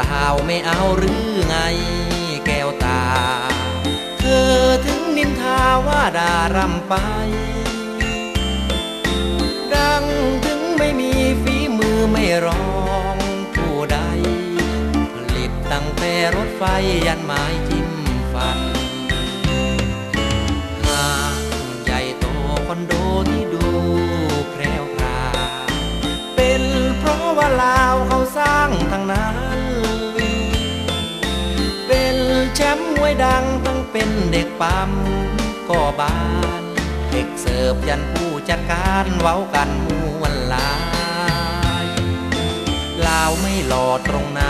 ลาวไม่เอาหรือไงแก้วตา เธอถึงนินทาว่าด่ารำไป ดังถึงไม่มีฝีมือไม่ร้องผู้ใด ผลิตตั้งแต่รถไฟยันไม้จิ้ วยดังตั้งเป็นเด็กปั๊มก็บาน เด็กเสิร์ฟยันผู้จัดการเว้ากันมวนลายลาวไม่หล่อตรงไหน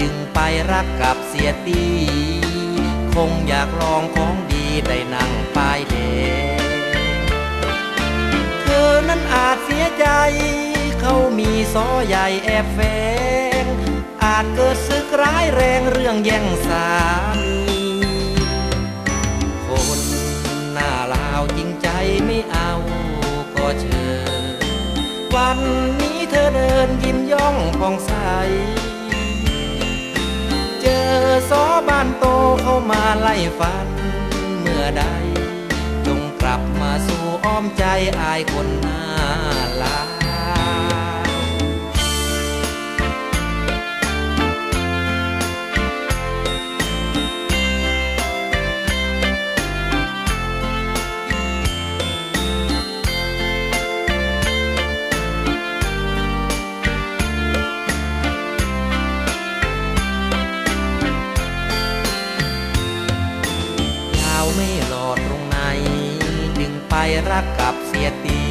จึงไปรักกับเสียตีคงอยากลองของดีได้นั่งป้ายแดงเธอนั้นอาจเสียใจ เขามีซอใหญ่แอบแฝงอาจเกิดศึกร้ายแรงเรื่องแย่งสามี วันนี้เธอเดินยิ้มย่องผ่องใส เจอสอบ้านโตเข้ามาไล่ฟัน เมื่อใด จงกลับมาสู่อ้อมใจอายคนหน้า ไม่หลอดตรงไหน จึงไปรักกับเสียตี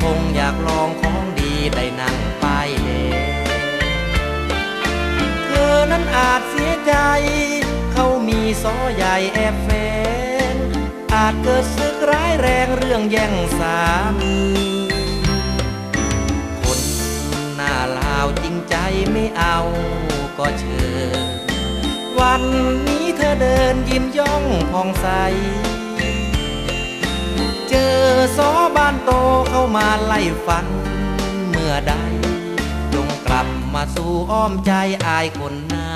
คงอยากลองของดีได้นั่งป้ายแดงเธอนั้นอาจเสียใจ เขามีซอใหญ่แอบแฝงอาจเกิดศึกร้ายแรงเรื่องแย่งสามี คนหน้าลาวจริงใจไม่เอาก็เชิญ วันนี้เธอเดินยิ้มย่องผ่องใส เจอสอบ้านโตเข้ามาไล่ฟันเมื่อใด จงกลับมาสู่อ้อมใจอายคนหน้า